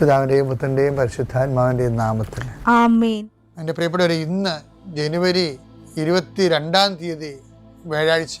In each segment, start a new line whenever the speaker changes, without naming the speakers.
പിതാവിന്റെയും പുത്രന്റെയും പരിശുദ്ധാത്മാവിന്റെയും നാമത്തിൽ.
ആമേൻ.
എന്റെ പ്രിയപ്പെട്ടവരെ ഇന്ന് ജനുവരി ഇരുപത്തി രണ്ടാം തീയതി വ്യാഴാഴ്ച.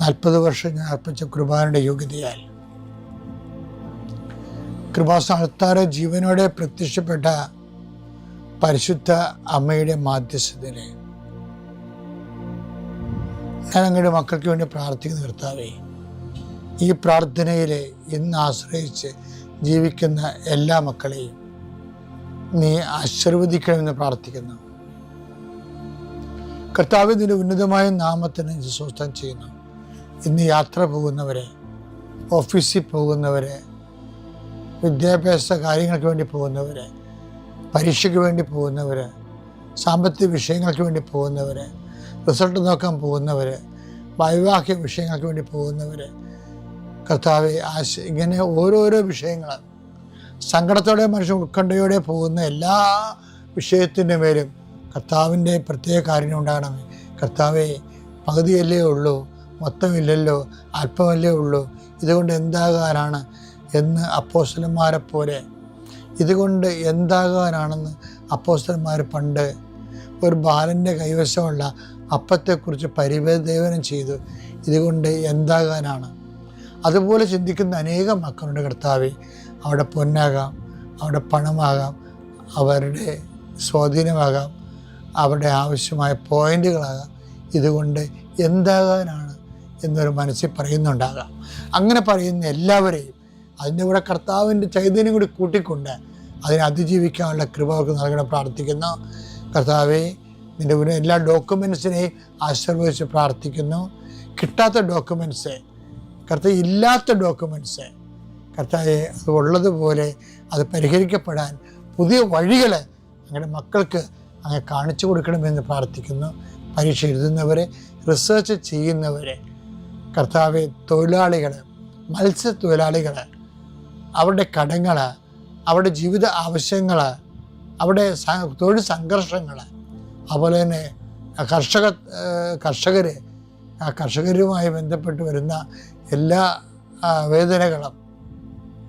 നാൽപ്പത് വർഷം ഞാൻ അർപ്പിച്ച കൃപാനയുടെ യോഗ്യതയാൽ കൃപാസ്ഥാനത്താറ് ജീവനോടെ പ്രത്യക്ഷപ്പെട്ട പരിശുദ്ധ അമ്മയുടെ മാധ്യസ്ഥതയിൽ ഞാൻ അങ്ങയുടെ മക്കൾക്ക് വേണ്ടി പ്രാർത്ഥിക്കുന്ന കർത്താവേ ഈ പ്രാർത്ഥനയിൽ ഇന്ന് ആശ്രയിച്ച് ജീവിക്കുന്ന എല്ലാ മക്കളെയും നീ ആശീർവദിക്കണമെന്ന് പ്രാർത്ഥിക്കുന്നു. കർത്താവ് നിന്റെ ഉന്നതമായ നാമത്തിന് സ്വസ്ഥം ചെയ്യുന്നു. ഇന്ന് യാത്ര പോകുന്നവരെ ഓഫീസിൽ പോകുന്നവരെ വിദ്യാഭ്യാസ കാര്യങ്ങൾക്ക് വേണ്ടി പോകുന്നവരെ പരീക്ഷയ്ക്ക് വേണ്ടി പോകുന്നവർ സാമ്പത്തിക വിഷയങ്ങൾക്ക് വേണ്ടി പോകുന്നവർ റിസൾട്ട് നോക്കാൻ പോകുന്നവർ വൈവാഹിക വിഷയങ്ങൾക്ക് വേണ്ടി പോകുന്നവർ കർത്താവ് ആശ ഇങ്ങനെ ഓരോരോ വിഷയങ്ങൾ സങ്കടത്തോടെ മനുഷ്യൻ ഉത്കണ്ഠയോടെ പോകുന്ന എല്ലാ വിഷയത്തിന്റെ മേലും കർത്താവിന്റെ പ്രത്യേക കാര്യം ഉണ്ടാകണമേ. കർത്താവെ പകുതിയല്ലേ ഉള്ളൂ. മൊത്തമില്ലല്ലോ അല്പമല്ലേ ഉള്ളൂ. ഇതുകൊണ്ട് എന്താകാനാണ് എന്ന് അപ്പോസ്റ്റലന്മാരെ പോലെ ഇതുകൊണ്ട് എന്താകാനാണെന്ന് അപ്പോസ്റ്റലന്മാർ പണ്ട് ഒരു ബാലന്റെ കൈവശമുള്ള അപ്പത്തെക്കുറിച്ച് പരിവേദേവനം ചെയ്തു. ഇതുകൊണ്ട് എന്താകാനാണ്? അതുപോലെ ചിന്തിക്കുന്ന അനേകം മക്കളുടെ കർത്താവെ. അവിടെ പൊന്നാകാം അവിടെ പണമാകാം അവരുടെ സ്വാധീനമാകാം അവരുടെ ആവശ്യമായ പോയിന്റുകളാകാം. ഇതുകൊണ്ട് എന്താകാനാണ് എന്നൊരു മനസ്സിൽ പറയുന്നുണ്ടാകാം. അങ്ങനെ പറയുന്ന എല്ലാവരെയും അതിന്റെ കൂടെ കർത്താവിന്റെ ചൈതന്യം കൂടി കൂട്ടിക്കൊണ്ട് അതിനെ അതിജീവിക്കാനുള്ള കൃപ അവർക്ക് നൽകണം പ്രാർത്ഥിക്കുന്നു. കർത്താവെ നിന്റെ എല്ലാ ഡോക്യുമെൻസിനെയും ആശീർവദിച്ച് പ്രാർത്ഥിക്കുന്നു. കിട്ടാത്ത ഡോക്യുമെന്റ്സ് കർത്താവ് ഇല്ലാത്ത ഡോക്യുമെന്റ്സ് കർത്താവെ അത് ഉള്ളതുപോലെ അത് പരിഹരിക്കപ്പെടാൻ പുതിയ വഴികൾ അങ്ങനെ മക്കൾക്ക് അങ്ങനെ കാണിച്ചു കൊടുക്കണമെന്ന് പ്രാർത്ഥിക്കുന്നു. പരീക്ഷ എഴുതുന്നവരെ റിസർച്ച് ചെയ്യുന്നവരെ കർത്താവെ തൊഴിലാളികൾ മത്സ്യത്തൊഴിലാളികൾ അവരുടെ കടങ്ങൾ അവരുടെ ജീവിത ആവശ്യങ്ങൾ അവരുടെ തൊഴിൽ സംഘർഷങ്ങൾ അതുപോലെ തന്നെ കർഷക കർഷകർ ആ കർഷകരുമായി ബന്ധപ്പെട്ട് വരുന്ന എല്ലാ വേദനകളും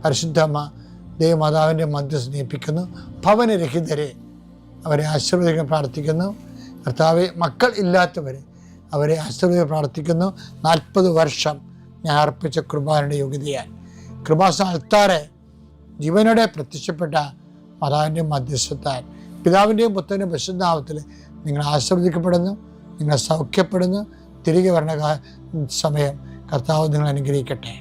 പരിശുദ്ധമ്മ ദേവമാതാവിന്റെ മധ്യ സ്നേഹിപ്പിക്കുന്നു ഭവനരഹിതരെ അവരെ ആശീർവദിക്കാൻ പ്രാർത്ഥിക്കുന്നു. കർത്താവ് മക്കൾ ഇല്ലാത്തവരെ അവരെ അശ്രദ്ധ പ്രാർത്ഥിക്കുന്നു. നാൽപ്പത് വർഷം ഞാൻ അർപ്പിച്ച കൃപാനയുടെ യോഗ്യതയാൽ. കൃപാസ അൽത്താറെ ജീവനോടെ പ്രത്യക്ഷപ്പെട്ട മാതാവിന്റെ മധ്യസ്ഥത്താൽ പിതാവിന്റെയും പുത്രന്റെയും പരിശുദ്ധാവത്തിൽ നിങ്ങൾ ആശീർവദിക്കപ്പെടുന്നു നിങ്ങൾ സൗഖ്യപ്പെടുന്നു. തിരികെ വരണ സമയം കർത്താവ് നിങ്ങൾ അനുഗ്രഹിക്കട്ടെ.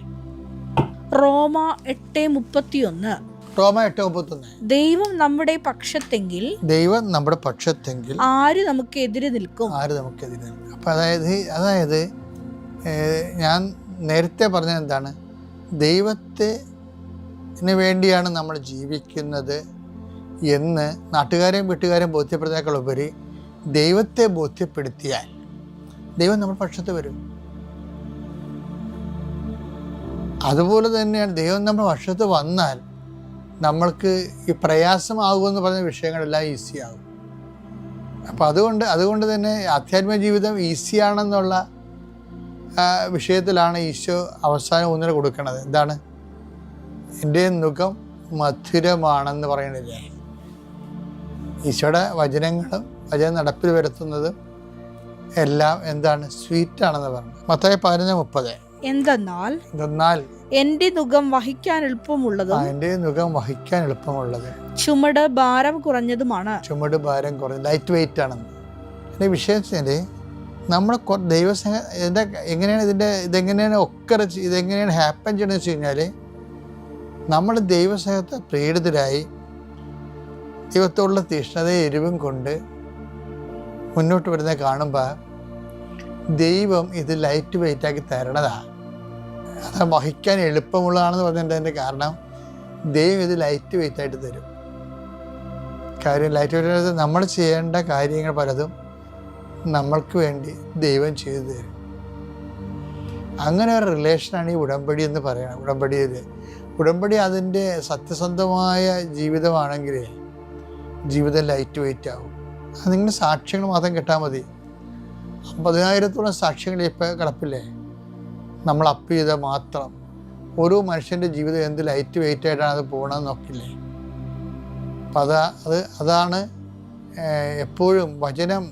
റോമ എട്ട് മുപ്പത്തിയൊന്ന്.
റോമ എട്ട് മുപ്പത്തൊന്ന്
ദൈവം നമ്മുടെ പക്ഷത്തെങ്കിൽ
ദൈവം നമ്മുടെ പക്ഷത്തെങ്കിൽ
ആര് നമുക്ക് എതിരെ നിൽക്കും?
ആര് നമുക്ക് എതിരെ നിൽക്കും? അപ്പം അതായത് അതായത് ഞാൻ നേരത്തെ പറഞ്ഞത് എന്താണ്? ദൈവത്തെ വേണ്ടിയാണ് നമ്മൾ ജീവിക്കുന്നത് എന്ന് നാട്ടുകാരെയും വീട്ടുകാരെയും ബോധ്യപ്പെടുന്നതിനേക്കാൾ ഉപരി ദൈവത്തെ ബോധ്യപ്പെടുത്തിയാൽ ദൈവം നമ്മുടെ പക്ഷത്ത് വരും. അതുപോലെ തന്നെയാണ് ദൈവം നമ്മുടെ പക്ഷത്ത് വന്നാൽ നമ്മൾക്ക് ഈ പ്രയാസമാകുമെന്ന് പറഞ്ഞ വിഷയങ്ങളെല്ലാം ആകും. അപ്പോൾ അതുകൊണ്ട് അതുകൊണ്ട് തന്നെ ആധ്യാത്മിക ജീവിതം ഈസിയാണെന്നുള്ള വിഷയത്തിലാണ് ഈശോ അവസാനം ഊന്നൽ കൊടുക്കുന്നത് എന്താണ്? എന്റെ മുഖം മധുരമാണെന്ന് പറയണില്ല ഈശോയുടെ വചനങ്ങളും വചനം നടപ്പിൽ വരുത്തുന്നതും എല്ലാം എന്താണ്? സ്വീറ്റാണെന്ന് പറഞ്ഞു. മത്തായി പതിനൊന്ന് മുപ്പത്.
എന്തെന്നാൽ
എന്തെന്നാൽ
എന്റെ നുഖം വഹിക്കാൻ എളുപ്പമുള്ളതും
എന്റെ നുഖം വഹിക്കാൻ എളുപ്പമുള്ളത്.
ചുമട് ഭാരം കുറഞ്ഞതുമാണ്.
ചുമട് ഭാരം കുറഞ്ഞ ലൈറ്റ് വെയിറ്റ് ആണ്. എന്റെ വിഷയം നമ്മുടെ നമ്മൾ ദൈവസ്നേഹ ഇതിന്റെ എങ്ങനെയാണ് ഇതിന്റെ ഇതെങ്ങനെയാണ് ഒക്കെ ഇതെങ്ങനെയാണ് ഹാപ്പൻ ചെയ്യണമെന്ന് വെച്ച് കഴിഞ്ഞാൽ നമ്മൾ ദൈവസേനത്തെ പ്രീഡിതരായി ദൈവത്തോടുള്ള തീഷ്ണതയും എരിവും കൊണ്ട് മുന്നോട്ട് വരുന്നത് കാണുമ്പോൾ ദൈവം ഇത് ലൈറ്റ് വെയിറ്റാക്കി ആക്കി തരണതാ. അത് വഹിക്കാൻ എളുപ്പമുള്ളതാണെന്ന് പറഞ്ഞതിന്റെ കാരണം ദൈവം ഇത് ലൈറ്റ് വെയിറ്റ് ആയിട്ട് തരും. കാര്യം ലൈറ്റ് വെയിറ്റ് നമ്മൾ ചെയ്യേണ്ട കാര്യങ്ങൾ പലതും നമ്മൾക്ക് വേണ്ടി ദൈവം ചെയ്തു തരും. അങ്ങനെ ഒരു റിലേഷനാണ് ഈ ഉടമ്പടി എന്ന് പറയുന്നത്. ഉടമ്പടിയിൽ ഉടമ്പടി അതിന്റെ സത്യസന്ധമായ ജീവിതമാണെങ്കിൽ ജീവിതം ലൈറ്റ് വെയിറ്റ് ആവും. അത് നിങ്ങൾ സാക്ഷ്യങ്ങൾ മാത്രം കിട്ടാൽ മതി. അമ്പതിനായിരത്തോളം സാക്ഷ്യങ്ങൾ ഇപ്പോൾ കിടപ്പില്ലേ? നമ്മൾ അപ്പ് ചെയ്താൽ മാത്രം ഓരോ മനുഷ്യന്റെ ജീവിതം എന്ത് ലൈറ്റ് വെയിറ്റ് ആയിട്ടാണ് അത് പോകണമെന്ന് നോക്കില്ലേ? അപ്പം അതാ അത് അതാണ് എപ്പോഴും വചനം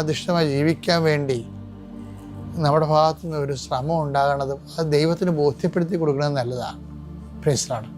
അധിഷ്ഠമായി ജീവിക്കാൻ വേണ്ടി നമ്മുടെ ഭാഗത്തു നിന്ന് ഒരു ശ്രമം ഉണ്ടാകണതും അത് ദൈവത്തിന് ബോധ്യപ്പെടുത്തി കൊടുക്കുന്നത് നല്ലതാണ്. പ്രേസലാണ്